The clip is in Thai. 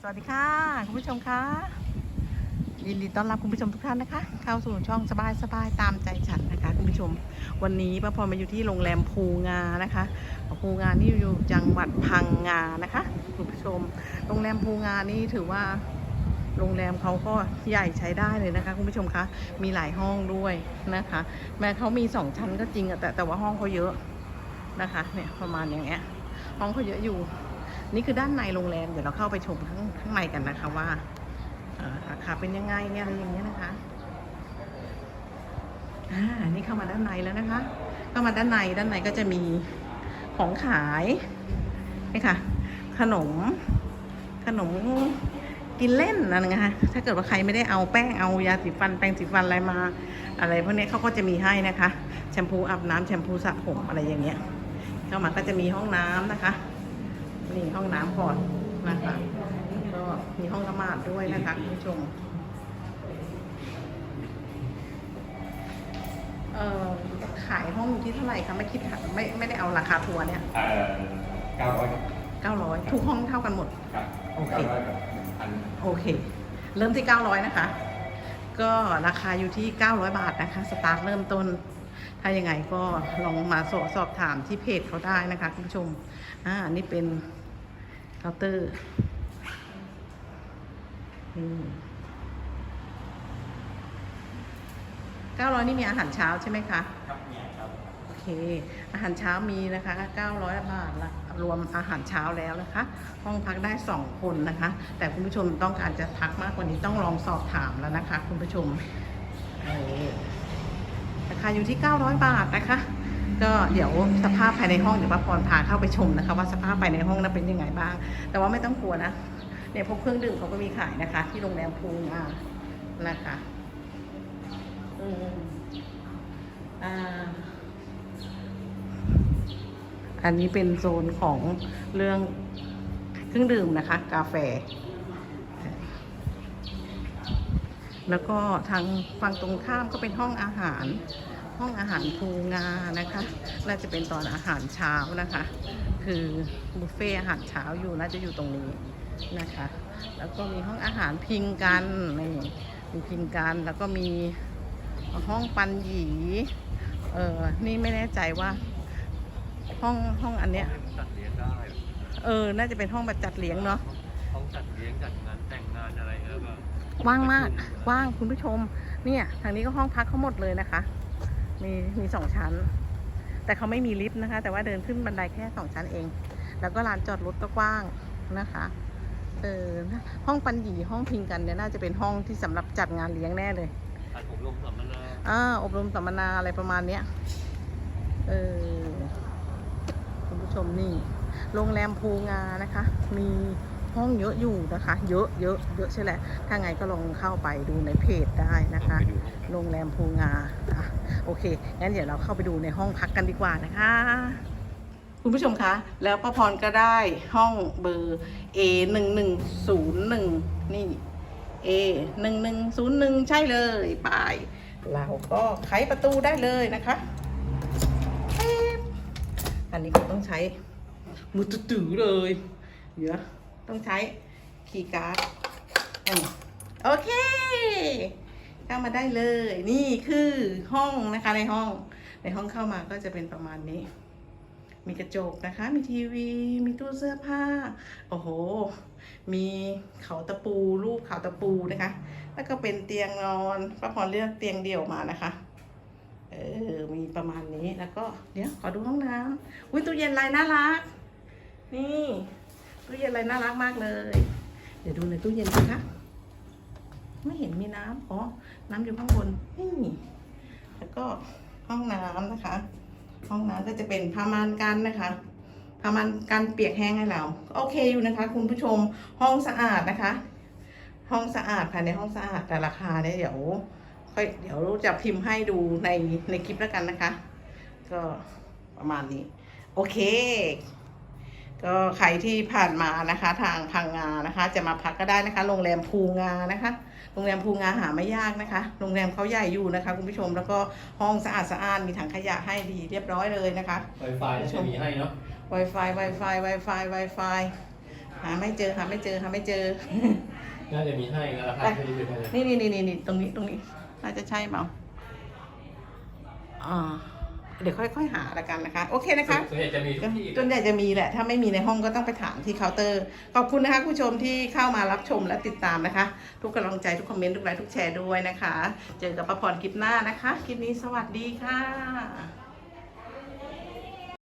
สวัสดีค่ะ คุณผู้ชมคะยินดีต้อนรับคุณผู้ชมทุกท่านนะคะ เข้าสู่ช่องสบายสบายตามใจฉันนะคะ คุณผู้ชม วันนี้ป้าพรมาอยู่ที่โรงแรมภูงานะคะภูงานี่อยู่จังหวัดพังงานะคะ คุณผู้ชม โรงแรมภูงานี่ถือว่าโรงแรมเขาก็ใหญ่ใช้ได้เลยนะคะ คุณผู้ชมคะมีหลายห้องด้วยนะคะ แม้เขามีสองชั้นก็จริงแต่แต่ว่าห้องเขาเยอะนะคะ เนี่ยประมาณอย่างเงี้ยห้องเขาเยอะอยู่ นี่คือด้านในโรงแรม เดี๋ยวเราเข้าไปชมข้างข้างในกันนะคะว่าเอ่อราคาเป็นยังไงเนี่ยอะไรอย่างเงี้ยนะคะ อ่า นี่เข้ามาด้านในแล้วนะคะ เข้ามาด้านใน ด้านในก็จะมีของขาย นี่ค่ะ ขนม ขนมกินเล่นอะไรเงี้ยค่ะถ้าเกิดว่าใครไม่ได้เอาแป้ง เอายาสีฟัน แปรงสีฟันอะไรมา อะไรพวกนี้เขาก็จะมีให้นะคะ แชมพูอาบน้ำแชมพูสระผมอะไรอย่างเงี้ย เข้ามาก็จะมีห้องน้ำนะคะ นี่ห้องน้ำก่อนนะคะก็มีห้องละหมาดด้วยนะคะคุณผู้ชมเอ่อขายห้องอยู่ที่เท่าไหร่คะไม่คิดค่ะไม่ไม่ได้เอาราคาทัวร์เนี่ยเอ่อเก้าร้อยครับ900ทุกห้องเท่ากันหมด ครับโอเค เก้าร้อยกับหนึ่งพันโอเค เริ่มที่ 900 นะคะ ก็ราคาอยู่ที่ 900 บาทนะคะ สตาร์ทเริ่มต้น ถ้ายังไงก็ลองมาสอบสอบถามที่เพจเขาได้นะคะ คุณผู้ชม อ่าอันนี่เป็น เคาน์เตอร์เก้าร้อยนี่มีอาหารเช้าใช่ไหมคะ ครับเนี่ยครับ โอเค อาหารเช้ามีนะคะ900บาทละรวมอาหารเช้าแล้วนะคะ ห้องพักได้2คนนะคะ แต่คุณผู้ชมต้องการจะพักมากกว่านี้ต้องลองสอบถามแล้วนะคะ คุณผู้ชมเออราคาอยู่ที่ 900 บาทนะคะ ก็เดี๋ยวสภาพภายในห้องเดี๋ยวป้าพรพาเข้าไปชมนะคะ ว่าสภาพภายในห้องนั้นเป็นยังไงบ้าง แต่ว่าไม่ต้องกลัวนะเนี่ยพวกเครื่องดื่มเขาก็มีขายนะคะ ที่โรงแรมพูงานะคะอืมอ่าอันนี้เป็นโซนของเรื่องเครื่องดื่มนะคะ กาแฟ แล้วก็ทางฝั่งตรงข้ามก็เป็นห้องอาหาร ห้องอาหารภูงานะคะ น่าจะเป็นตอนอาหารเช้านะคะ คือบุฟเฟ่อาหารเช้าอยู่น่าจะอยู่ตรงนี้นะคะ แล้วก็มีห้องอาหารพิงกันนี่มีพิงกันแล้วก็มีห้องปันหยีเออนี่ไม่แน่ใจว่า ห้องห้องอันเนี้ยจัดเลี้ยงได้เออ น่าจะเป็นห้องแบบจัดเลี้ยงเนาะห้องจัดเลี้ยงจัดงานแต่งงานอะไรแล้วก็กว้างมากกว้างคุณผู้ชม เนี่ย ทางนี้ก็ห้องพักเขาหมดเลยนะคะ มีมีสองชั้น แต่เขาไม่มีลิฟต์นะคะ แต่ว่าเดินขึ้นบันไดแค่สองชั้นเอง แล้วก็ลานจอดรถก็กว้างนะคะเออห้องปันหยีห้องพิงกันเนี่ยน่าจะเป็นห้องที่สำหรับจัดงานเลี้ยงแน่เลยอัดอบรมสัมมนาอ่าอบรมสัมมนาอะไรประมาณเนี้ยเออคุณผู้ชมนี่โรงแรมภูงานะคะ มี ห้องเยอะอยู่นะคะ เยอะเยอะเยอะใช่แหละ ถ้าไงก็ลองเข้าไปดูในเพจได้นะคะไปดูห้องกันโรงแรมภูงาอะโอเค งั้นเดี๋ยวเราเข้าไปดูในห้องพักกันดีกว่านะคะ คุณผู้ชมคะ แล้วป้าพรก็ได้ห้องเบอร์ A หนึ่งหนึ่งศูนย์หนึ่งนี่ A หนึ่งหนึ่งศูนย์หนึ่งใช่เลยไปเราก็ไขประตูได้เลยนะคะแป๊บอันนี้ก็ต้องใช้มือตื้อๆเลยเดี๋ยว ต้องใช้คีย์การ์ดโอเค เข้ามาได้เลย นี่คือห้องนะคะในห้อง ในห้องเข้ามาก็จะเป็นประมาณนี้ มีกระจกนะคะ มีทีวี มีตู้เสื้อผ้า โอ้โห มีเขาตะปูรูปเขาตะปูนะคะ แล้วก็เป็นเตียงนอนป้าพรเลือกเตียงเดี่ยวมานะคะเออ มีประมาณนี้ แล้วก็ เดี๋ยว ขอดูห้องน้ำอุ้ยตู้เย็นลายน่ารัก นี่ ตู้เย็นลายน่ารักมากเลย เดี๋ยวดูในตู้เย็นนะคะ ไม่เห็นมีน้ำอ๋อ น้ำอยู่ข้างบนนี่แล้วก็ห้องน้ำนะคะ ห้องน้ำก็จะเป็นผ้าม่านกันนะคะผ้าม่านกันเปียกแห้งให้เรา โอเคอยู่นะคะ คุณผู้ชม ห้องสะอาดนะคะ ห้องสะอาดภายในห้องสะอาดแต่ราคาเนี่ยเดี๋ยวค่อยเดี๋ยวจะพิมพ์ให้ดูในในคลิปแล้วกันนะคะ ก็ประมาณนี้ โอเค ก็ใครที่ผ่านมานะคะ ทางพังงานะคะ จะมาพักก็ได้นะคะ โรงแรมภูงานะคะ โรงแรมภูงาหาไม่ยากนะคะ โรงแรมเขาใหญ่อยู่นะคะ คุณผู้ชมแล้วก็ห้องสะอาดสะอาดมีถังขยะให้ดีเรียบร้อยเลยนะคะไวไฟน่าจะมีให้เนาะ Wi-Fi Wi-Fi Wi-Fi Wi-Fi หาไม่เจอหาไม่เจอหาไม่เจอ น่าจะมีให้แล้วราคาที่ดีเลยนี่นี่นี่นี่นี่ตรงนี้ตรงนี้น่าจะใช่เปล่าอ่า เดี๋ยวค่อยๆหาละกันนะคะ โอเคนะคะ ส่วนใหญ่จะมีทุกที่จนใหญ่จะมีแหละ ถ้าไม่มีในห้องก็ต้องไปถามที่เคาน์เตอร์ ขอบคุณนะคะคุณผู้ชมที่เข้ามารับชมและติดตามนะคะ ทุกกำลังใจทุกคอมเมนต์ทุกไลค์ทุกแชร์ด้วยนะคะ เจอกับประพรคลิปหน้านะคะ คลิปนี้สวัสดีค่ะ